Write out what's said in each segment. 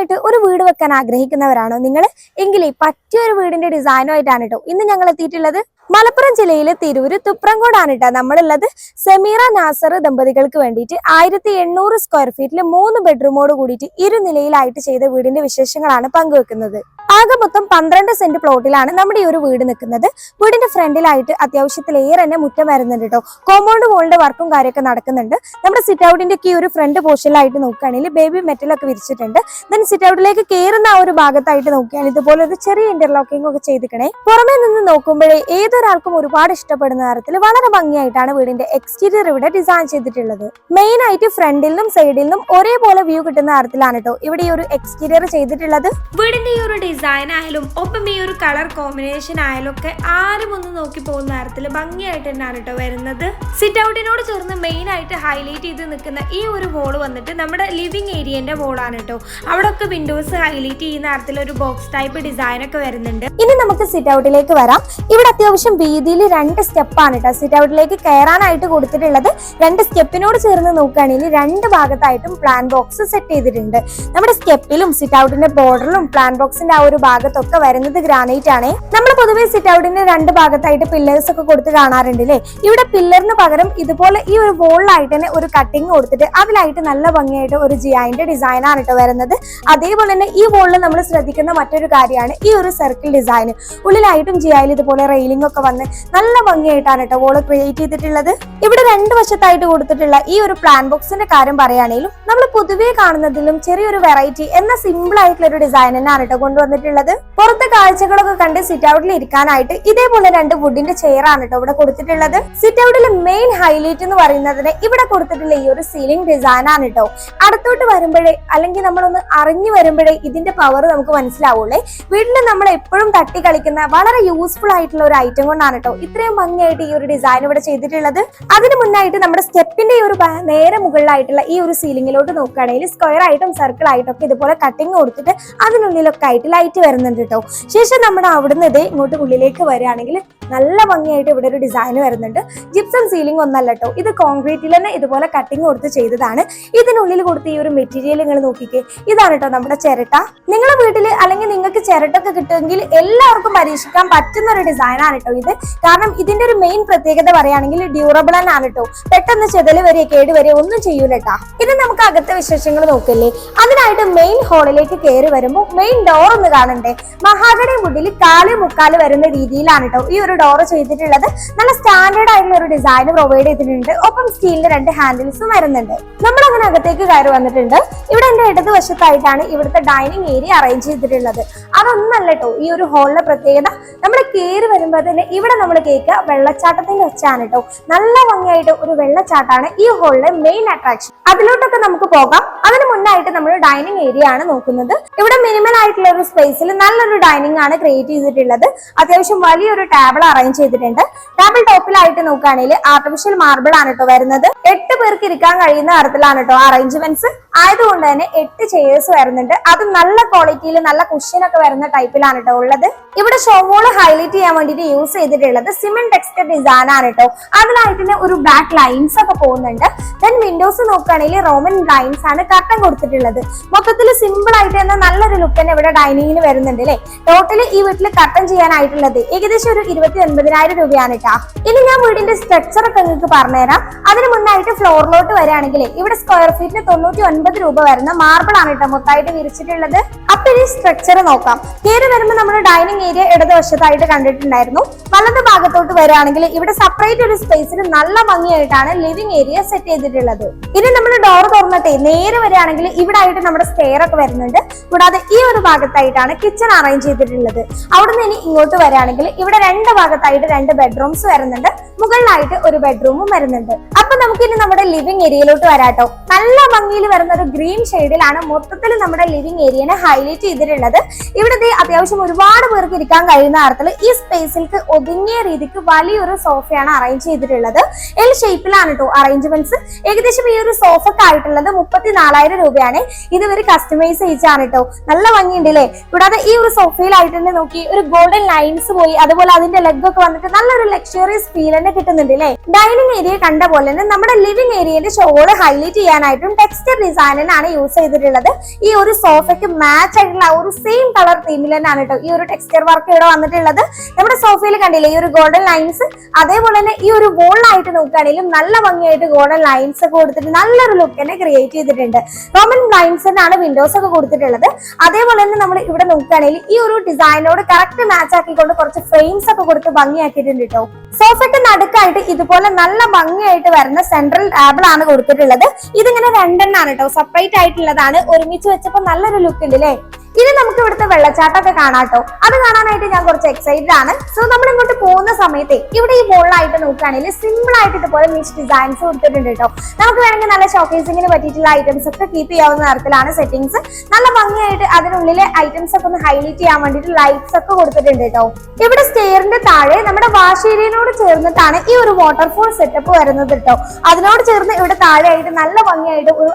സ്വന്തമായിട്ട് ഒരു വീട് വെക്കാൻ ആഗ്രഹിക്കുന്നവരാണോ നിങ്ങൾ എങ്കിലേ പറ്റിയ ഒരു വീടിന്റെ ഡിസൈനുമായിട്ടാണ് കേട്ടോ ഇന്ന് ഞങ്ങൾ എത്തിയിട്ടുള്ളത് മലപ്പുറം ജില്ലയിലെ തിരൂര് തുപ്രംകോടാണ് കേട്ടോ നമ്മളുള്ളത് സെമീറ നാസർ ദമ്പതികൾക്ക് വേണ്ടിയിട്ട് ആയിരത്തി എണ്ണൂറ് സ്ക്വയർ ഫീറ്റിൽ മൂന്ന് ബെഡ്റൂമോട് കൂടിയിട്ട് ഇരുനിലയിലായിട്ട് ചെയ്ത വീടിന്റെ വിശേഷങ്ങളാണ് പങ്കുവെക്കുന്നത്. ആകെ മൊത്തം പന്ത്രണ്ട് സെന്റ് പ്ലോട്ടിലാണ് നമ്മുടെ ഈ ഒരു വീട് നിൽക്കുന്നത്. വീടിന്റെ ഫ്രണ്ടിലായിട്ട് അത്യാവശ്യത്തിലേറെ തന്നെ മുറ്റം വരുന്നുണ്ട് കേട്ടോ. കോമ്പൗണ്ട് വോളിന്റെ വർക്കും കാര്യമൊക്കെ നടക്കുന്നുണ്ട്. നമ്മുടെ സിറ്റ് ഔട്ടിന്റെ ഈ ഒരു ഫ്രണ്ട് പോർഷനിലായിട്ട് നോക്കുകയാണെങ്കിൽ ബേബി മെറ്റലൊക്കെ വിരിച്ചിട്ടുണ്ട്. ദെൻ സിറ്റ് ഔട്ടിലേക്ക് കയറുന്ന ആ ഒരു ഭാഗത്തായിട്ട് നോക്കിയാൽ ഇതുപോലെ ഒരു ചെറിയ ഇന്റർലോക്കിംഗ് ഒക്കെ ചെയ്തിക്കണേ പുറമേ നിന്ന് നോക്കുമ്പോഴേ ഏതൊരാൾക്കും ഒരുപാട് ഇഷ്ടപ്പെടുന്ന തരത്തിൽ വളരെ ഭംഗിയായിട്ടാണ് വീടിന്റെ എക്സ്റ്റീരിയർ ഇവിടെ ഡിസൈൻ ചെയ്തിട്ടുള്ളത്. മെയിൻ ആയിട്ട് ഫ്രണ്ടിൽ നിന്നും സൈഡിൽ നിന്നും ഒരേപോലെ വ്യൂ കിട്ടുന്ന തരത്തിലാണ് കേട്ടോ ഇവിടെ ഈ ഒരു എക്സ്റ്റീരിയർ ചെയ്തിട്ടുള്ളത്. വീടിന്റെ ഈ ഒരു ആയാലും ഒപ്പം ഈ ഒരു കളർ കോമ്പിനേഷൻ ആയാലും ഒക്കെ ആരും ഒന്ന് നോക്കി പോകുന്ന തരത്തിൽ ഭംഗിയായിട്ട് തന്നെയാണ് കേട്ടോ വരുന്നത്. സിറ്റ് ഔട്ടിനോട് ചേർന്ന് മെയിൻ ആയിട്ട് ഹൈലൈറ്റ് ചെയ്ത് നിൽക്കുന്ന ഈ ഒരു വോൾ വന്നിട്ട് നമ്മുടെ ലിവിംഗ് ഏരിയന്റെ വോളാണ് കേട്ടോ അവിടെ ഒക്കെ വിൻഡോസ് ഹൈലൈറ്റ് ചെയ്യുന്ന തരത്തിൽ ഒരു ബോക്സ് ടൈപ്പ് ഡിസൈൻ ഒക്കെ വരുന്നുണ്ട്. ഇനി നമുക്ക് സിറ്റ് ഔട്ടിലേക്ക് വരാം. ഇവിടെ അത്യാവശ്യം വീതിയിൽ രണ്ട് സ്റ്റെപ്പാണ് കേട്ടോ സിറ്റ് ഔട്ടിലേക്ക് കയറാനായിട്ട് കൊടുത്തിട്ടുള്ളത് രണ്ട് സ്റ്റെപ്പിനോട് ചേർന്ന് നോക്കുകയാണെങ്കിൽ രണ്ട് ഭാഗത്തായിട്ടും പ്ലാൻ ബോക്സ് സെറ്റ് ചെയ്തിട്ടുണ്ട്. നമ്മുടെ സ്റ്റെപ്പിലും സിറ്റ് ഔട്ടിന്റെ ബോർഡറിലും പ്ലാൻ ബോക്സിന്റെ ആ ഒരു ഭാഗത്തൊക്കെ വരുന്നത് ഗ്രാനൈറ്റ് ആണ്. നമ്മൾ പൊതുവേ സിറ്റ് ഔട്ടിന്റെ രണ്ട് ഭാഗത്തായിട്ട് പില്ലേഴ്സ് ഒക്കെ കൊടുത്ത് കാണാറുണ്ട് അല്ലേ ഇവിടെ പില്ലറിന് പകരം ഇതുപോലെ ഈ ഒരു വോളിലായിട്ട് തന്നെ ഒരു കട്ടിങ് കൊടുത്തിട്ട് അതിലായിട്ട് നല്ല ഭംഗിയായിട്ട് ഒരു ജിയായിന്റെ ഡിസൈൻ ആണ് കേട്ടോ വരുന്നത്. അതേപോലെ തന്നെ ഈ വോളിൽ നമ്മൾ ശ്രദ്ധിക്കുന്ന മറ്റൊരു കാര്യമാണ് ഈ ഒരു സർക്കിൾ ഡിസൈൻ ഉള്ളിലായിട്ടും ജിയായിൽ ഇതുപോലെ റെയിലിംഗ് ഒക്കെ വന്ന് നല്ല ഭംഗിയായിട്ടാണ് കേട്ടോ വോൾ ക്രിയേറ്റ് ചെയ്തിട്ടുള്ളത്. ഇവിടെ രണ്ട് വശത്തായിട്ട് കൊടുത്തിട്ടുള്ള ഈ ഒരു പ്ലാൻ ബോക്സിന്റെ കാര്യം പറയുകയാണെങ്കിലും നമ്മൾ പൊതുവേ കാണുന്നതിലും ചെറിയൊരു വെറൈറ്റി എന്ന സിമ്പിൾ ആയിട്ടുള്ള ഒരു ഡിസൈൻ തന്നെയാണ് കേട്ടോ കൊണ്ടുവന്നിട്ടുള്ളത് പുറത്തെ കാഴ്ചകളൊക്കെ കണ്ട് സിറ്റ് ഔട്ടിൽ ഇരിക്കാനായിട്ട് ഇതേപോലെ രണ്ട് വുഡിന്റെ ചെയർ ആണ് കേട്ടോ ഇവിടെ കൊടുത്തിട്ടുള്ളത്. സിറ്റ് ഔട്ടിലെ മെയിൻ ഹൈലൈറ്റ് എന്ന് പറയുന്നതിന് ഇവിടെ കൊടുത്തിട്ടുള്ള ഈ ഒരു സീലിംഗ് ഡിസൈൻ ആണ് കേട്ടോ അടുത്തോട്ട് വരുമ്പോഴേ അല്ലെങ്കിൽ നമ്മളൊന്ന് അറിഞ്ഞു വരുമ്പോഴേ ഇതിന്റെ പവർ നമുക്ക് മനസ്സിലാവുള്ളേ. വീട്ടിൽ നമ്മൾ എപ്പോഴും തട്ടി കളിക്കുന്ന വളരെ യൂസ്ഫുൾ ആയിട്ടുള്ള ഒരു ഐറ്റം കൊണ്ടാണ് കേട്ടോ ഇത്രയും ഭംഗിയായിട്ട് ഈ ഒരു ഡിസൈൻ ഇവിടെ ചെയ്തിട്ടുള്ളത്. അതിന് മുന്നായിട്ട് നമ്മുടെ സ്റ്റെപ്പിന്റെ ഈ ഒരു നേരെ മുകളിലായിട്ടുള്ള ഈ ഒരു സീലിംഗിലോട്ട് നോക്കുകയാണെങ്കിൽ സ്ക്വയർ ആയിട്ടും സർക്കിൾ ആയിട്ടും ഒക്കെ ഇതുപോലെ കട്ടിങ് കൊടുത്തിട്ട് അതിനുള്ളിലൊക്കെ ആയിട്ട് ലൈറ്റ് വരുന്നുണ്ട് കേട്ടോ ശേഷം നമ്മുടെ അവിടുന്ന് ഇതേ ഇങ്ങോട്ട് ഉള്ളിലേക്ക് വരികയാണെങ്കിൽ നല്ല ഭംഗിയായിട്ട് ഇവിടെ ഒരു ഡിസൈൻ വരുന്നുണ്ട്. ജിപ്സം സീലിംഗ് ഒന്നല്ല കേട്ടോ ഇത് കോൺക്രീറ്റിൽ തന്നെ ഇതുപോലെ കട്ടിങ് കൊടുത്ത് ചെയ്തതാണ്. ഇതിനുള്ളിൽ കൊടുത്ത ഈ ഒരു മെറ്റീരിയൽ നിങ്ങൾ നോക്കിക്കേ. ഇതാണ് കേട്ടോ നമ്മുടെ ചിരട്ട. നിങ്ങളുടെ വീട്ടിൽ അല്ലെങ്കിൽ നിങ്ങൾക്ക് ചിരട്ടൊക്കെ കിട്ടുമെങ്കിൽ എല്ലാവർക്കും പരീക്ഷിക്കാൻ പറ്റുന്ന ഒരു ഡിസൈൻ ആണ് കേട്ടോ ഇത്. കാരണം ഇതിന്റെ ഒരു മെയിൻ പ്രത്യേകത പറയുകയാണെങ്കിൽ ഡ്യൂറബിൾ ആണ് കേട്ടോ പെട്ടെന്ന് ചെതൽ വരെ കേട് വരെ ഒന്നും ചെയ്യൂല കേട്ടാ ഇത് നമുക്ക് അകത്തെ വിശേഷങ്ങൾ നോക്കല്ലേ. അതിനായിട്ട് മെയിൻ ഹാളിലേക്ക് കയറി വരുമ്പോൾ മെയിൻ ഡോർ ഒന്ന് കാണണ്ടേ? മഹാഗണി വുഡിൽ കാൽ മുക്കാൽ വരുന്ന രീതിയിലാണ് കേട്ടോ ഈ ഒരു ഡോർ ചെയ്തിട്ടുള്ളത്. നല്ല സ്റ്റാൻഡേർഡ് ആയിട്ടുള്ള ഒരു ഡിസൈൻ പ്രൊവൈഡ് ചെയ്തിട്ടുണ്ട്. ഒപ്പം സ്റ്റീലിന്റെ രണ്ട് ഹാൻഡിൽസും വരുന്നുണ്ട്. നമ്മൾ അങ്ങനെ അകത്തേക്ക് കയറി വന്നിട്ടുണ്ട്. ഇവിടെ എന്റെ ഇടതുവശത്തായിട്ടാണ് ഇവിടുത്തെ ഡൈനിങ് ഏരിയ അറേഞ്ച് ചെയ്തിട്ടുള്ളത്. അതൊന്നല്ല കേട്ടോ ഈ ഒരു ഹോളിലെ പ്രത്യേകത. നമ്മൾ കയറി വരുമ്പോൾ തന്നെ ഇവിടെ നമ്മൾ കേൾക്കുക വെള്ളച്ചാട്ടത്തിന്റെ ഒച്ചയാണ് കേട്ടോ നല്ല ഭംഗിയായിട്ട് ഒരു വെള്ളച്ചാട്ടാണ് ഈ ഹോളിലെ മെയിൻ അട്രാക്ഷൻ അതിലോട്ടൊക്കെ നമുക്ക് പോകാം. അതിന് മുന്നായിട്ട് നമ്മൾ ഡൈനിങ് ഏരിയ ആണ് നോക്കുന്നത്. ഇവിടെ മിനിമൽ ആയിട്ടുള്ള ഒരു സ്പേസിൽ നല്ലൊരു ഡൈനിങ് ആണ് ക്രിയേറ്റ് ചെയ്തിട്ടുള്ളത്. അത്യാവശ്യം വലിയൊരു ടേബിൾ അറേഞ്ച് ചെയ്തിട്ടുണ്ട്. ടേബിൾ ടോപ്പിലായിട്ട് നോക്കുകയാണെങ്കിൽ ആർട്ടിഫിഷ്യൽ മാർബിൾ ആണ് കേട്ടോ വരുന്നത്. എട്ട് പേർക്ക് ഇരിക്കാൻ കഴിയുന്ന തരത്തിലാണ് കേട്ടോ അറേഞ്ച്മെന്റ്സ് ആയതുകൊണ്ട് തന്നെ എട്ട് ചെയേഴ്സ് വരുന്നുണ്ട്. അത് നല്ല ക്വാളിറ്റിയിൽ നല്ല കുഷ്യൻ ഒക്കെ വരുന്ന ടൈപ്പിലാണ് കേട്ടോ ഉള്ളത്. ഇവിടെ ഷോവോൾ ഹൈലൈറ്റ് ചെയ്യാൻ വേണ്ടിയിട്ട് യൂസ് ചെയ്തിട്ടുള്ളത് സിമെന്റ് ടെക്സ്റ്റർ ഡിസൈൻ ആണ് കേട്ടോ അതിലായിട്ട് ഒരു ബ്ലാക്ക് ലൈൻസ് ഒക്കെ പോകുന്നുണ്ട്. ദെൻ വിൻഡോസ് നോക്കുകയാണെങ്കിൽ റോമൻ ലൈൻസ് ആണ് കട്ടൻ കൊടുത്തിട്ടുള്ളത്. മൊത്തത്തിൽ സിമ്പിൾ ആയിട്ട് തന്നെ നല്ലൊരു ലുക്ക് തന്നെ ഇവിടെ ഡൈനിങ്ങിന് വരുന്നുണ്ട് അല്ലേ ടോട്ടലി ഈ വീട്ടിൽ കർട്ടൻ ചെയ്യാനായിട്ടുള്ളത് ഏകദേശം ഒരു ഇരുപത്തി ഒൻപതിനായിരം രൂപയാണ് കേട്ടാ ഇനി ഞാൻ വീടിന്റെ സ്ട്രക്ചർ ഒക്കെ നിങ്ങൾക്ക് പറഞ്ഞുതരാം. അതിന് മുന്നായിട്ട് ഫ്ലോറിലോട്ട് വരികയാണെങ്കിൽ ഇവിടെ സ്ക്വയർ ഫീറ്റിന് തൊണ്ണൂറ്റി ഒൻപത് രൂപ വരുന്ന മാർബിൾ ആണ് കേട്ടോ മൊത്തമായിട്ട് വിരിച്ചിട്ടുള്ളത്. അപ്പൊ ഇനി സ്ട്രക്ചർ നോക്കാം. കയറി വരുമ്പോൾ നമ്മൾ ഡൈനിങ് ഏരിയ ഇടതുവശത്തായിട്ട് കണ്ടിട്ടുണ്ടായിരുന്നു. വലത് ഭാഗത്തോട്ട് വരികയാണെങ്കിൽ ഇവിടെ സെപ്പറേറ്റ് ഒരു സ്പേസിൽ നല്ല ഭംഗിയായിട്ടാണ് ലിവിംഗ് ഏരിയ സെറ്റ് ചെയ്തിട്ടുള്ളത്. ഇനി നമ്മൾ ഡോർ തുറന്നിട്ടേ നേരെ വരികയാണെങ്കിൽ ഇവിടെ ആയിട്ട് നമ്മുടെ സ്റ്റെയർ ഒക്കെ വരുന്നുണ്ട്. കൂടാതെ ഈ ഒരു ഭാഗത്തായിട്ടാണ് കിച്ചൺ അറേഞ്ച് ചെയ്തിട്ടുള്ളത്. അവിടെ നിന്ന് ഇനി ഇങ്ങോട്ട് വരികയാണെങ്കിൽ ഇവിടെ രണ്ട് ഭാഗത്തായിട്ട് രണ്ട് ബെഡ്റൂംസ് വരുന്നുണ്ട്. മുകളിലായിട്ട് ഒരു ബെഡ്റൂമും വരുന്നുണ്ട്. അപ്പൊ നമുക്ക് ഇനി നമ്മുടെ ലിവിംഗ് ഏരിയയിലോട്ട് വരാട്ടോ. നല്ല ഭംഗിയിൽ വരുന്ന ഒരു ഗ്രീൻ ഷെയ്ഡിലാണ് മൊത്തത്തിൽ നമ്മുടെ ലിവിംഗ് ഏരിയനെ ഹൈലൈറ്റ് ചെയ്തിട്ടുള്ളത്. ഇവിടെ അത്യാവശ്യം ഒരുപാട് പേർക്ക് ഇരിക്കാൻ കഴിയുന്ന തരത്തിൽ ഈ സ്പേസിലേക്ക് ഒതുങ്ങിയ രീതിക്ക് വലിയൊരു സോഫയാണ് അറേഞ്ച് ചെയ്തിട്ടുള്ളത്. എൽ ഷേപ്പിലാണ് കേട്ടോ അറേഞ്ച്മെന്റ്സ്. ഏകദേശം ഈ ഒരു സോഫക്ക് ആയിട്ടുള്ളത് മുപ്പത്തിനാലായിരം രൂപയാണ്. ഇത് ഇവർ കസ്റ്റമൈസ് ചെയ്യിച്ചാണ് കേട്ടോ നല്ല ഭംഗിയുണ്ട് അല്ലേ കൂടാതെ ഈ ഒരു സോഫയിലായിട്ട് തന്നെ നോക്കി ഒരു ഗോൾഡൻ ലൈൻസ് പോയി അതുപോലെ അതിന്റെ ലെഗ് ഒക്കെ വന്നിട്ട് നല്ലൊരു ലക്ഷറിയസ് ഫീൽ തന്നെ കിട്ടുന്നുണ്ട് അല്ലേ ഡൈനിങ് ഏരിയ കണ്ട പോലെ തന്നെ നമ്മുടെ ലിവിംഗ് ഏരിയന്റെ ഷോൾ ഹൈലൈറ്റ് ചെയ്യാനായിട്ടും ടെക്സ്റ്റർ ഡിസൈനിനാണ് യൂസ് ചെയ്തിട്ടുള്ളത്. ഈ ഒരു സോഫയ്ക്ക് മാച്ച് ആയിട്ടുള്ള ഒരു സെയിം കളർ തീമിൽ തന്നെയാണ് കേട്ടോ ഈ ഒരു ടെക്സ്ചർ വർക്ക് ഇവിടെ വന്നിട്ടുള്ളത്. നമ്മുടെ സോഫയിൽ കണ്ടില്ലേ ഈ ഒരു ഗോൾഡൻ ലൈൻസ് അതേപോലെ തന്നെ ഈ ഒരു വോളിലായിട്ട് നോക്കുകയാണെങ്കിലും നല്ല ഭംഗിയായിട്ട് ഗോൾഡൻ ലൈൻസ് ഒക്കെ കൊടുത്തിട്ട് നല്ലൊരു ലുക്ക് തന്നെ ക്രിയേറ്റ് ചെയ്തിട്ടുണ്ട്. റോമൻ ലൈൻസ് തന്നെയാണ് വിൻഡോസ് ഒക്കെ കൊടുത്തിട്ടുള്ളത്. അതേപോലെ തന്നെ നമ്മൾ ഇവിടെ നോക്കുകയാണെങ്കിൽ ഈ ഒരു ഡിസൈനോട് കറക്റ്റ് മാച്ച് ആക്കിക്കൊണ്ട് കുറച്ച് ഫ്രെയിംസ് ഒക്കെ കൊടുത്ത് ഭംഗിയാക്കിയിട്ടുണ്ട് കേട്ടോ സോഫയ്ക്ക് നടുക്കായിട്ട് ഇതുപോലെ നല്ല ഭംഗിയായിട്ട് വരുന്ന സെൻട്രൽ ടേബിൾ ആണ് കൊടുത്തിട്ടുള്ളത്. ഇതിങ്ങനെ രണ്ടെണ്ണാണ് കേട്ടോ സെപ്പറേറ്റ് ആയിട്ടുള്ളതാണ് ഒരുമിച്ച് വെച്ചപ്പോൾ നല്ലൊരു ലുക്ക് ഉണ്ട് അല്ലേ ഇനി നമുക്ക് ഇവിടുത്തെ വെള്ളച്ചാട്ടമൊക്കെ കാണാട്ടോ അത് കാണാനായിട്ട് ഞാൻ കുറച്ച് എക്സൈറ്റഡ് ആണ്. സോ നമ്മൾ ഇങ്ങോട്ട് പോകുന്ന സമയത്ത് ഇവിടെ ഈ ബോളായിട്ട് നോക്കുകയാണെങ്കിൽ സിമ്പിൾ ആയിട്ട് ഇതുപോലെ മിക്സ് ഡിസൈൻസ് കൊടുത്തിട്ടുണ്ട് കേട്ടോ നമുക്ക് വേണമെങ്കിൽ നല്ല ഷോക്കേസിങ്ങിന് പറ്റിയിട്ടുള്ള ഐറ്റംസ് ഒക്കെ കീപ്പ് ചെയ്യാവുന്ന തരത്തിലാണ് സെറ്റിംഗ്സ് നല്ല ഭംഗിയായിട്ട് അതിനുള്ളിലെ ഐറ്റംസ് ഒക്കെ ഒന്ന് ഹൈലൈറ്റ് ചെയ്യാൻ വേണ്ടിയിട്ട് ലൈറ്റ്സ് ഒക്കെ കൊടുത്തിട്ടുണ്ട് കേട്ടോ ഇവിടെ സ്റ്റെയറിന്റെ താഴെ നമ്മുടെ വാഷ് ഏരിയനോട് ചേർന്നിട്ടാണ് ഈ ഒരു വാട്ടർഫോൾ സെറ്റപ്പ് വരുന്നത് കേട്ടോ അതിനോട് ചേർന്ന് ഇവിടെ താഴെയായിട്ട് നല്ല ഭംഗിയായിട്ട് ഒരു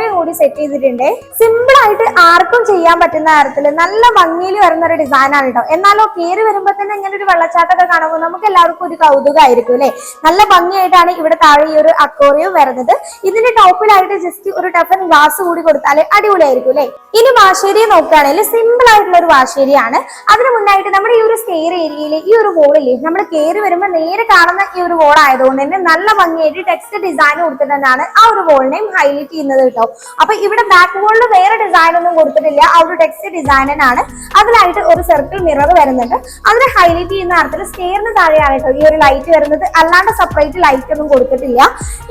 അക്വറിയം കൂടി സെറ്റ് ചെയ്തിട്ടുണ്ട്. സിമ്പിൾ ആയിട്ട് ആർക്കും ചെയ്യാൻ പറ്റുന്ന തരത്തിൽ നല്ല ഭംഗിയിൽ വരുന്ന ഒരു ഡിസൈൻ ആണ് കേട്ടോ എന്നാലോ കയറി വരുമ്പോ തന്നെ ഇങ്ങനെ ഒരു വെള്ളച്ചാട്ടമൊക്കെ കാണുമ്പോൾ നമുക്ക് എല്ലാവർക്കും ഒരു കൗതുകമായിരിക്കും അല്ലെ? നല്ല ഭംഗിയായിട്ടാണ് ഇവിടെ താഴെ ഈ ഒരു അക്വറിയം വരുന്നത്. ഇതിന്റെ ടോപ്പിലായിട്ട് ജസ്റ്റ് ഒരു ടഫൻ ഗ്ലാസ് കൂടി കൊടുത്താൽ അടിപൊളിയായിരിക്കും അല്ലെ? ഇനി വാശേരിയെ നോക്കുകയാണെങ്കിൽ സിമ്പിൾ ആയിട്ടുള്ള ഒരു വാശേരിയാണ്. അതിന് മുന്നായിട്ട് നമ്മുടെ ഈ ഒരു സ്റ്റെയർ ഏരിയയിൽ ഈ ഒരു വോളില്ലേ നമ്മൾ കയറി വരുമ്പോൾ നേരെ കാണുന്ന ഈ ഒരു വോൾ ആയതുകൊണ്ട് തന്നെ നല്ല ഭംഗിയായിട്ട് ടെക്സ്റ്റ് ഡിസൈൻ കൊടുത്തിട്ടാണ് ആ ഒരു വോളിനെയും ഹൈലൈറ്റ് ചെയ്യുന്നത് കേട്ടോ അപ്പൊ ഇവിടെ ബാക്ക് വോളിൽ വേറെ ഡിസൈൻ ഒന്നും കൊടുത്തിട്ടില്ല. ആ ഒരു ടെക്സ്റ്റ് ഡിസൈനാണ് അതിലായിട്ട് ഒരു സർക്കിൾ മിറർ വരുന്നുണ്ട്. അതിനെ ഹൈലൈറ്റ് ചെയ്യുന്ന അർത്ഥത്തിൽ സ്റ്റെയറിന് താഴെയാണ് ഈ ഒരു ലൈറ്റ് വരുന്നത്. അല്ലാണ്ട് സെപ്പറേറ്റ് ലൈറ്റ് ഒന്നും കൊടുത്തിട്ടില്ല.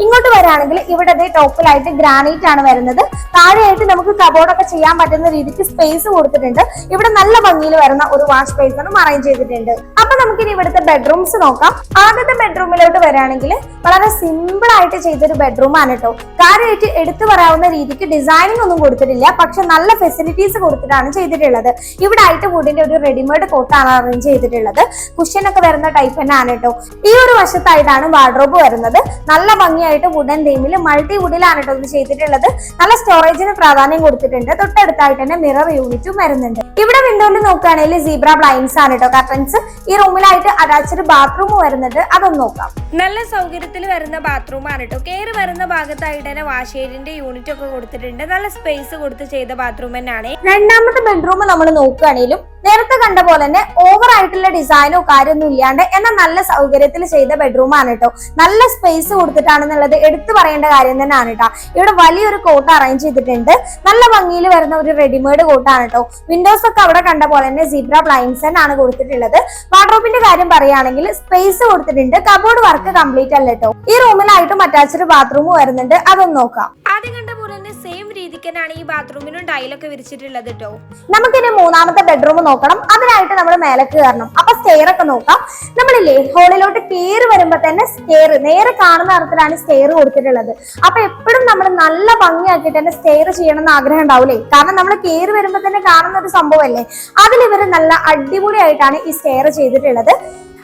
ഇങ്ങോട്ട് വരാണെങ്കിൽ ഇവിടെ ദേ ടോപ്പിലായിട്ട് ഗ്രാനൈറ്റ് ആണ് വരുന്നത്. താഴെയായിട്ട് നമുക്ക് കബോർഡൊക്കെ ചെയ്യാൻ പറ്റുന്ന രീതിക്ക് സ്പേസ് കൊടുത്തിട്ടുണ്ട്. ഇവിടെ നല്ല ഭംഗിയിൽ വരുന്ന ഒരു വാഷ് ബേസണും അറേഞ്ച് ചെയ്തിട്ടുണ്ട്. അപ്പൊ നമുക്കിനി ഇവിടുത്തെ ബെഡ്റൂംസ് നോക്കാം. ആദ്യത്തെ ബെഡ്റൂമിലോട്ട് വരാണെങ്കിൽ വളരെ സിമ്പിൾ ആയിട്ട് ചെയ്തൊരു ബെഡ്റൂം ആണ് കേട്ടോ. കാര്യമായിട്ട് എടുത്തു പറയാവുന്ന രീതിക്ക് ഡിസൈനിങ് ഒന്നും കൊടുത്തിട്ടില്ല. പക്ഷെ നല്ല ഫെസിലിറ്റീസ് കൊടുത്തിട്ടാണ് ചെയ്തിട്ടുള്ളത്. ഇവിടെ ആയിട്ട് വുഡിന്റെ ഒരു റെഡിമെയ്ഡ് കോട്ടാണ് അറേഞ്ച് ചെയ്തിട്ടുള്ളത്. കുഷ്യൻ ഒക്കെ വരുന്ന ടൈപ്പ് ആണ് കേട്ടോ ഈ ഒരു വശത്തായിട്ടാണ് വാർഡ്രോബ് വരുന്നത്. നല്ല ഭംഗിയായിട്ട് വുഡൻ തീമിൽ മൾട്ടി വുഡിലാണ് കേട്ടോ ഇത് ചെയ്തിട്ടുള്ളത്. നല്ല സ്റ്റോറേജിന് പ്രാധാന്യം കൊടുത്തിട്ടുണ്ട്. തൊട്ടടുത്തായിട്ട് തന്നെ മിറർ യൂണിറ്റും വരുന്നുണ്ട്. ഇവിടെ വിൻഡോയിൽ നോക്കുകയാണെങ്കിൽ സീബ്ര ബ്ലൈൻസ് ആണ് കേട്ടോ കർട്ടൻസ് ഈ റൂമിലായിട്ട് അറ്റാച്ച്ഡ് ബാത്റൂം വരുന്നുണ്ട്. അതൊന്ന് നോക്കാം. നല്ല സൗകര്യത്തിൽ വരുന്ന ബാത്റൂം ആണ് കേട്ടോ കയറി വരുന്ന ഭാഗത്തായിട്ട് തന്നെ വാഷേരിന്റെ യൂണിറ്റ് ഒക്കെ കൊടുത്തിട്ടുണ്ട്. നല്ല സ്പേസ് കൊടുത്ത് ചെയ്ത ബാത്റൂം തന്നെയാണ്. രണ്ടാമത്തെ ബെഡ്റൂം നമ്മൾ നോക്കുകയാണെങ്കിലും നേരത്തെ കണ്ട പോലെ തന്നെ ഓവർ ആയിട്ടുള്ള ഡിസൈനോ കാര്യമൊന്നും ഇല്ലാണ്ട് എന്നാൽ നല്ല സൗകര്യത്തിൽ ചെയ്ത ബെഡ്റൂം ആണ് കേട്ടോ നല്ല സ്പേസ് കൊടുത്തിട്ടാണെന്നുള്ളത് എടുത്തു പറയേണ്ട കാര്യം തന്നെയാണ് കേട്ടോ ഇവിടെ വലിയൊരു കോട്ട് അറേഞ്ച് ചെയ്തിട്ടുണ്ട്. നല്ല ഭംഗിയിൽ വരുന്ന ഒരു റെഡിമെയ്ഡ് കോട്ടാണ് കേട്ടോ വിൻഡോസ് ഒക്കെ അവിടെ കണ്ട പോലെ തന്നെ സീബ്ര ബ്ലൈൻസ് ആണ് കൊടുത്തിട്ടുള്ളത്. വാർഡ്രോബിന്റെ കാര്യം പറയുകയാണെങ്കിൽ സ്പേസ് കൊടുത്തിട്ടുണ്ട്. കബോർഡ് വർക്ക് കംപ്ലീറ്റ് അല്ല കേട്ടോ ഈ റൂമിലായിട്ടും അറ്റാച്ച്ഡ് ബാത്റൂം വരുന്നുണ്ട്. അതൊന്ന് നോക്കാം. ആദ്യം തന്നെയാണ് ഈ ബാത്റൂമിനും ടൈലൊക്കെ വിരിച്ചിട്ടുള്ളത് കേട്ടോ നമുക്കിനി മൂന്നാമത്തെ ബെഡ്റൂം നോക്കണം. അതിനായിട്ട് നമ്മൾ മേലെ കയറണം. അപ്പൊ സ്റ്റെയർ ഒക്കെ നോക്കാം. നമ്മളില്ലേ ഹോളിലോട്ട് കയറി വരുമ്പോ തന്നെ സ്റ്റെയർ നേരെ കാണുന്ന തരത്തിലാണ് സ്റ്റെയർ കൊടുത്തിട്ടുള്ളത്. അപ്പൊ എപ്പോഴും നമ്മൾ നല്ല ഭംഗിയാക്കിയിട്ട് തന്നെ സ്റ്റെയർ ചെയ്യണം എന്ന് ആഗ്രഹം ഉണ്ടാവില്ലേ കാരണം നമ്മൾ കയറി വരുമ്പോ തന്നെ കാണുന്ന ഒരു സംഭവമല്ലേ? അതിൽ ഇവർ നല്ല അടിപൊളിയായിട്ടാണ് ഈ സ്റ്റെയർ ചെയ്തിട്ടുള്ളത്.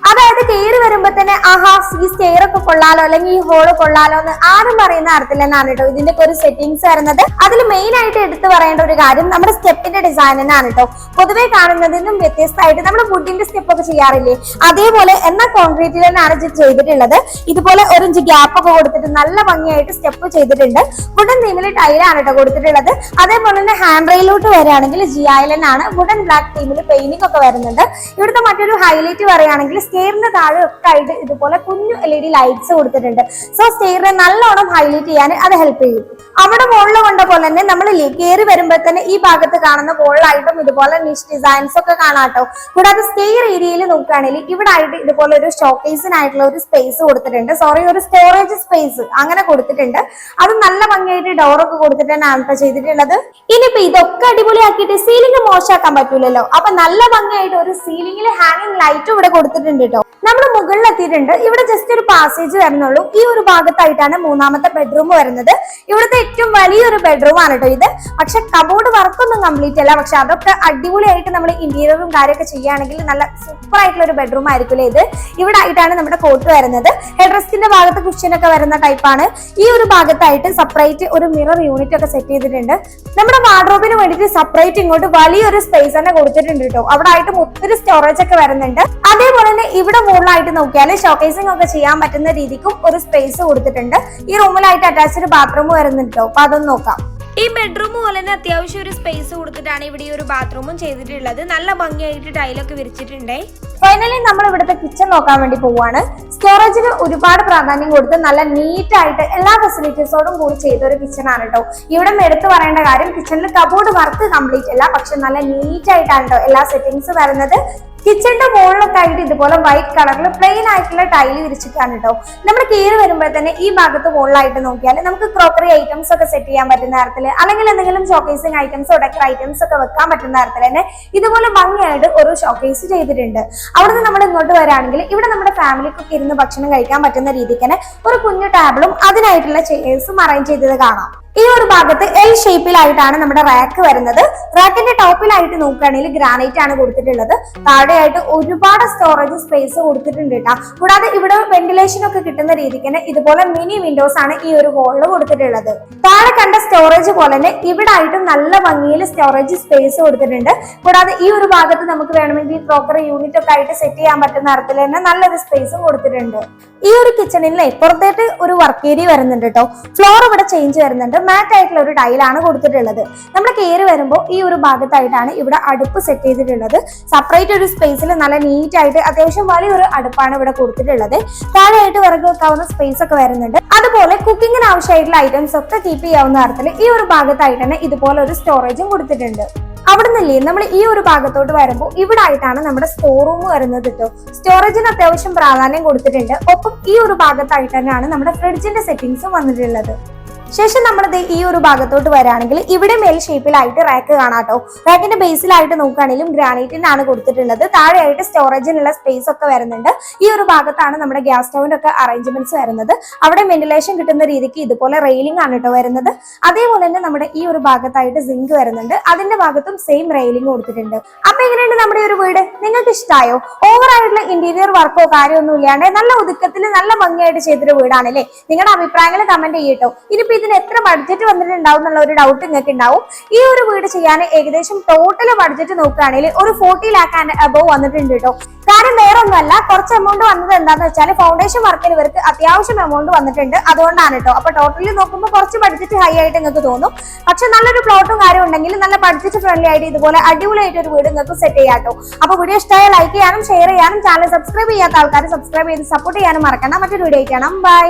അതായത് കയറി വരുമ്പോ തന്നെ ആഹാ ഈ സ്റ്റെയർ ഒക്കെ കൊള്ളാലോ അല്ലെങ്കിൽ ഈ ഹോൾ കൊള്ളാലോ എന്ന് ആരും പറയുന്ന അർത്ഥം എന്നാണ് കേട്ടോ. ഇതിന്റെ ഒരു സെറ്റിംഗ്സ് വരുന്നത്. അതിൽ മെയിൻ ആയിട്ട് എടുത്തു പറയേണ്ട ഒരു കാര്യം നമ്മുടെ സ്റ്റെപ്പിന്റെ ഡിസൈൻ തന്നെയാണ് കേട്ടോ. പൊതുവെ കാണുന്നതിനും വ്യത്യസ്തമായിട്ട് നമ്മൾ വുഡിന്റെ സ്റ്റെപ്പ് ഒക്കെ ചെയ്യാറില്ലേ? അതേപോലെ എന്നാൽ കോൺക്രീറ്റിൽ തന്നെയാണ് ചെയ്തിട്ടുള്ളത്. ഇതുപോലെ ഒരു ഗ്യാപ്പ് ഒക്കെ കൊടുത്തിട്ട് നല്ല ഭംഗിയായിട്ട് സ്റ്റെപ്പ് ചെയ്തിട്ടുണ്ട്. വുഡൻ തീമിൽ ടൈലാണ് കേട്ടോ കൊടുത്തിട്ടുള്ളത്. അതേപോലെ തന്നെ ഹാൻഡ് റെയിലോട്ട് വരികയാണെങ്കിൽ ജി ആണ്. വുഡൻ ബ്ലാക്ക് തീമിൽ പെയിന്റിംഗ് ഒക്കെ വരുന്നുണ്ട്. ഇവിടുത്തെ മറ്റൊരു ഹൈലൈറ്റ് പറയുകയാണെങ്കിൽ സ്റ്റെയറിന്റെ താഴെ ഒക്കെ ആയിട്ട് ഇതുപോലെ കുഞ്ഞു എൽ ഇ ഡി ലൈറ്റ്സ് കൊടുത്തിട്ടുണ്ട്. സോ സ്റ്റെയറിനെ നല്ലോണം ഹൈലൈറ്റ് ചെയ്യാൻ അത് ഹെൽപ്പ് ചെയ്യും. അവിടെ മുകളിൽ കൊണ്ട പോലെ തന്നെ നമ്മൾ കയറി വരുമ്പോൾ തന്നെ ഈ ഭാഗത്ത് കാണുന്ന മുകളിലായിട്ടും ഇതുപോലെ നിഷ് ഡിസൈൻസ് ഒക്കെ കാണാട്ടോ കൂടാതെ സ്റ്റെയർ ഏരിയയിൽ നോക്കുകയാണെങ്കിൽ ഇവിടെ ആയിട്ട് ഇതുപോലെ ഒരു ഷോക്കേസിനായിട്ടുള്ള ഒരു സ്പേസ് കൊടുത്തിട്ടുണ്ട്. സോറി ഒരു സ്റ്റോറേജ് സ്പേസ് അങ്ങനെ കൊടുത്തിട്ടുണ്ട്. അത് നല്ല ഭംഗിയായിട്ട് ഡോറൊക്കെ കൊടുത്തിട്ട് തന്നെയാണ് കേട്ടോ ചെയ്തിട്ടുള്ളത്. ഇനിയിപ്പോ ഇതൊക്കെ അടിപൊളിയാക്കിയിട്ട് സീലിംഗ് മോശമാക്കാൻ പറ്റൂലല്ലോ. അപ്പൊ നല്ല ഭംഗിയായിട്ട് ഒരു സീലിംഗിൽ ഹാങ്ങിങ് ലൈറ്റും ഇവിടെ കൊടുത്തിട്ടുണ്ട്. കൊടുത്തിട്ടുണ്ട് കേട്ടോ നമ്മൾ മുകളിൽ എത്തിയിട്ടുണ്ട് ഇവിടെ ജസ്റ്റ് ഒരു പാസേജ് വരുന്നുള്ളൂ. ഈ ഒരു ഭാഗത്തായിട്ടാണ് മൂന്നാമത്തെ ബെഡ്റൂം വരുന്നത്. ഇവിടുത്തെ ഏറ്റവും വലിയൊരു ബെഡ്റൂം ആണ് കേട്ടോ ഇത്. പക്ഷെ കബോർഡ് വർക്കൊന്നും കംപ്ലീറ്റ് അല്ല. പക്ഷെ അതൊക്കെ അടിപൊളിയായിട്ട് നമ്മൾ ഇന്റീരിയറും കാര്യമൊക്കെ ചെയ്യുകയാണെങ്കിൽ നല്ല സൂപ്പർ ആയിട്ടുള്ള ഒരു ബെഡ്റൂം ആയിരിക്കില്ലേ ഇത്. ഇവിടെ ആയിട്ടാണ് നമ്മുടെ കോട്ട് വരുന്നത്. ഹെഡ്രസ്റ്റിന്റെ ഭാഗത്ത് കുഷ്യനൊക്കെ വരുന്ന ടൈപ്പാണ് ഈ ഒരു ഭാഗത്തായിട്ട് സെപ്പറേറ്റ് ഒരു മിറർ യൂണിറ്റ് ഒക്കെ സെറ്റ് ചെയ്തിട്ടുണ്ട്. നമ്മുടെ വാർഡ്രോബിന് വേണ്ടിയിട്ട് സെപ്പറേറ്റ് ഇങ്ങോട്ട് വലിയൊരു സ്പേസ് തന്നെ കൊടുത്തിട്ടുണ്ട് കേട്ടോ. അവിടെ ആയിട്ട് ഒത്തിരി സ്റ്റോറേജ് ഒക്കെ വരുന്നുണ്ട്. അതേപോലെ തന്നെ ഇവിടെ മുകളിലായിട്ട് നോക്കിയാൽ ഷോക്കേസിംഗ് ഒക്കെ ചെയ്യാൻ പറ്റുന്ന രീതിക്കും ഒരു സ്പേസ് കൊടുത്തിട്ടുണ്ട്. ഈ റൂമിലായിട്ട് അറ്റാച്ച്ഡ് ബാത്റൂം വരുന്നുണ്ടോ അപ്പൊ അതൊന്ന് നോക്കാം. ഈ ബെഡ്റൂം പോലെ തന്നെ അത്യാവശ്യം ഒരു സ്പേസ് കൊടുത്തിട്ടാണ് ഇവിടെ ഈ ഒരു ബാത്റൂമും ചെയ്തിട്ടുള്ളത്. നല്ല ഭംഗിയായിട്ട് ടൈലൊക്കെ വിരിച്ചിട്ടുണ്ടേ. ഫൈനലി നമ്മൾ ഇവിടുത്തെ കിച്ചൺ നോക്കാൻ വേണ്ടി പോവാണ്. സ്റ്റോറേജിന് ഒരുപാട് പ്രാധാന്യം കൊടുത്ത് നല്ല നീറ്റ് ആയിട്ട് എല്ലാ ഫെസിലിറ്റീസോടും കൂടി ചെയ്ത ഒരു കിച്ചൺ ആണ് കേട്ടോ ഇവിടെ എടുത്തു പറയേണ്ട കാര്യം കിച്ചണിൽ കബോർഡ് വർക്ക് കംപ്ലീറ്റ് അല്ല. പക്ഷെ നല്ല നീറ്റ് ആയിട്ടാണ് കേട്ടോ എല്ലാ സെറ്റിംഗ്സ് വരുന്നത്. കിച്ചണിന്റെ മുകളിലൊക്കെ ആയിട്ട് ഇതുപോലെ വൈറ്റ് കളറിൽ പ്ലെയിൻ ആയിട്ടുള്ള ടൈൽ വിരിച്ചിട്ടാണ് കേട്ടോ നമ്മൾ കീറി വരുമ്പോൾ തന്നെ ഈ ഭാഗത്ത് മുകളിലായിട്ട് നോക്കിയാൽ നമുക്ക് ക്രോക്കറി ഐറ്റംസ് ഒക്കെ സെറ്റ് ചെയ്യാൻ പറ്റുന്ന തരത്തിൽ അല്ലെങ്കിൽ എന്തെങ്കിലും ഷോക്കേസിങ് ഐറ്റംസോ ഡെക്കർ ഐറ്റംസ് ഒക്കെ വെക്കാൻ പറ്റുന്ന തരത്തിൽ തന്നെ ഇതുപോലെ ഭംഗിയായിട്ട് ഒരു ഷോക്കേസ് ചെയ്തിട്ടുണ്ട്. അവിടുന്ന് നമ്മൾ ഇങ്ങോട്ട് വരാണെങ്കിൽ ഇവിടെ നമ്മുടെ ഫാമിലിക്കൊക്കെ ഇരുന്ന് ഭക്ഷണം കഴിക്കാൻ പറ്റുന്ന രീതിക്ക് തന്നെ ഒരു കുഞ്ഞു ടേബിളും അതിനായിട്ടുള്ള ചെയേഴ്സും അറേഞ്ച് ചെയ്തത് കാണാം. ഈ ഒരു ഭാഗത്ത് എൽ ഷേപ്പിലായിട്ടാണ് നമ്മുടെ റാക്ക് വരുന്നത്. റാക്കിന്റെ ടോപ്പിലായിട്ട് നോക്കുകയാണെങ്കിൽ ഗ്രാനൈറ്റ് ആണ് കൊടുത്തിട്ടുള്ളത്. താഴെയായിട്ട് ഒരുപാട് സ്റ്റോറേജ് സ്പേസ് കൊടുത്തിട്ടുണ്ട് കേട്ടോ. കൂടാതെ ഇവിടെ വെന്റിലേഷൻ ഒക്കെ കിട്ടുന്ന രീതിക്ക് തന്നെ ഇതുപോലെ മിനി വിൻഡോസ് ആണ് ഈ ഒരു ഹോളിൽ കൊടുത്തിട്ടുള്ളത്. താഴെ കണ്ട സ്റ്റോറേജ് പോലെ തന്നെ ഇവിടെ ആയിട്ടും നല്ല ഭംഗിയിൽ സ്റ്റോറേജ് സ്പേസ് കൊടുത്തിട്ടുണ്ട്. കൂടാതെ ഈ ഒരു ഭാഗത്ത് നമുക്ക് വേണമെങ്കിൽ പ്രോപ്പർ യൂണിറ്റ് ഒക്കെ ആയിട്ട് സെറ്റ് ചെയ്യാൻ പറ്റുന്ന തരത്തിൽ തന്നെ നല്ലൊരു സ്പേസും കൊടുത്തിട്ടുണ്ട്. ഈ ഒരു കിച്ചണിലെ പുറത്തേട്ട് ഒരു വർക്ക് ഏരിയ വരുന്നുണ്ട് കേട്ടോ. ഫ്ലോർ ഇവിടെ ചേഞ്ച് വരുന്നുണ്ട്. മാറ്റ് ആയിട്ടുള്ള ഒരു ടൈലാണ് കൊടുത്തിട്ടുള്ളത്. നമ്മൾ കയറി വരുമ്പോൾ ഈ ഒരു ഭാഗത്തായിട്ടാണ് ഇവിടെ അടുപ്പ് സെറ്റ് ചെയ്തിട്ടുള്ളത്. സെപ്പറേറ്റ് ഒരു സ്പേസിൽ നല്ല നീറ്റ് ആയിട്ട് അത്യാവശ്യം വലിയൊരു അടുപ്പാണ് ഇവിടെ കൊടുത്തിട്ടുള്ളത്. താഴെയായിട്ട് വിറക് വെക്കാവുന്ന സ്പേസ് ഒക്കെ വരുന്നുണ്ട്. അതുപോലെ കുക്കിങ്ങിന് ആവശ്യമായിട്ടുള്ള ഐറ്റംസ് ഒക്കെ കീപ്പ് ചെയ്യാവുന്ന തരത്തിൽ ഈ ഒരു ഭാഗത്തായിട്ട് തന്നെ ഇതുപോലെ ഒരു സ്റ്റോറേജും കൊടുത്തിട്ടുണ്ട്. അവിടെ നിന്നില്ലേ നമ്മൾ ഈ ഒരു ഭാഗത്തോട്ട് വരുമ്പോൾ ഇവിടെ ആയിട്ടാണ് നമ്മുടെ സ്റ്റോർ റൂം വരുന്നത് കേട്ടോ സ്റ്റോറേജിന് അത്യാവശ്യം പ്രാധാന്യം കൊടുത്തിട്ടുണ്ട്. ഒപ്പം ഈ ഒരു ഭാഗത്തായിട്ട് തന്നെയാണ് നമ്മുടെ ഫ്രിഡ്ജിന്റെ സെറ്റിംഗ്സും വന്നിട്ടുള്ളത്. ശേഷം നമ്മൾ ദേ ഈ ഒരു ഭാഗത്തോട്ട് വരാണെങ്കിൽ ഇവിടെ മേൽ ഷേപ്പിലായിട്ട് റാക്ക് കാണാട്ടോ റാക്കിന്റെ ബേസിലായിട്ട് നോക്കുകയാണെങ്കിലും ഗ്രാനൈറ്റിനാണ് കൊടുത്തിട്ടുള്ളത്. താഴെയായിട്ട് സ്റ്റോറേജിനുള്ള സ്പേസ് ഒക്കെ വരുന്നുണ്ട്. ഈ ഒരു ഭാഗത്താണ് നമ്മുടെ ഗ്യാസ് സ്റ്റൗവിന്റെ ഒക്കെ അറേഞ്ച്മെന്റ്സ് വരുന്നത്. അവിടെ വെന്റിലേഷൻ കിട്ടുന്ന രീതിക്ക് ഇതുപോലെ റെയിലിംഗ് ആണ് കേട്ടോ വരുന്നത്. അതേപോലെ തന്നെ നമ്മുടെ ഈ ഒരു ഭാഗത്തായിട്ട് സിങ്ക് വരുന്നുണ്ട്. അതിന്റെ ഭാഗത്തും സെയിം റെയിലിംഗ് കൊടുത്തിട്ടുണ്ട്. അപ്പൊ എങ്ങനെയുണ്ട് നമ്മുടെ ഒരു വീട്? നിങ്ങൾക്ക് ഇഷ്ടമായോ ഓവർ ആയിട്ടുള്ള ഇന്റീരിയർ വർക്കോ കാര്യമൊന്നും ഇല്ലാണ്ട് നല്ല ഒതുക്കത്തിൽ നല്ല ഭംഗിയായിട്ട് ചെയ്തൊരു വീടാണല്ലേ നിങ്ങളുടെ അഭിപ്രായങ്ങൾ കമന്റ് ചെയ്യട്ടോ ഇനിയിപ്പോ ഇതിന് എത്ര ബഡ്ജറ്റ് വന്നിട്ടുണ്ടാവും എന്നുള്ള ഒരു ഡൗട്ട് നിങ്ങൾക്ക് ഉണ്ടാവും. ഈ ഒരു വീട് ചെയ്യാൻ ഏകദേശം ടോട്ടൽ ബഡ്ജറ്റ് നോക്കുകയാണെങ്കിൽ ഒരു ഫോർട്ടി ലാക്ക് ആൻഡ് അബവ് വന്നിട്ടുണ്ട് കേട്ടോ കാരണം വേറെ ഒന്നുമല്ല കുറച്ച് എമൗണ്ട് വന്നത് എന്താന്ന് വെച്ചാൽ ഫൗണ്ടേഷൻ വർക്കിൽ ഇവർക്ക് അത്യാവശ്യം എമൗണ്ട് വന്നിട്ടുണ്ട്. അതുകൊണ്ടാണ് കേട്ടോ അപ്പൊ ടോട്ടലി നോക്കുമ്പോൾ കുറച്ച് ബഡ്ജറ്റ് ഹൈ ആയിട്ട് നിങ്ങൾക്ക് തോന്നും. പക്ഷെ നല്ലൊരു പ്ലോട്ടും കാര്യം ഉണ്ടെങ്കിൽ നല്ല ബഡ്ജറ്റ് ഫ്രണ്ട്ലി ആയിട്ട് ഇതുപോലെ അടിപൊളിയായിട്ട് ഒരു വീട് നിങ്ങൾക്ക് സെറ്റ് ചെയ്യാം കേട്ടോ അപ്പൊ വീഡിയോ ഇഷ്ടമായ ലൈക്ക് ചെയ്യാനും ഷെയർ ചെയ്യാനും ചാനൽ സബ്സ്ക്രൈബ് ചെയ്യാത്ത ആൾക്കാർ സബ്സ്ക്രൈബ് ചെയ്ത് സപ്പോർട്ട് ചെയ്യാനും മറക്കണം മറ്റൊരു വീഡിയോ കാണാം. ബൈ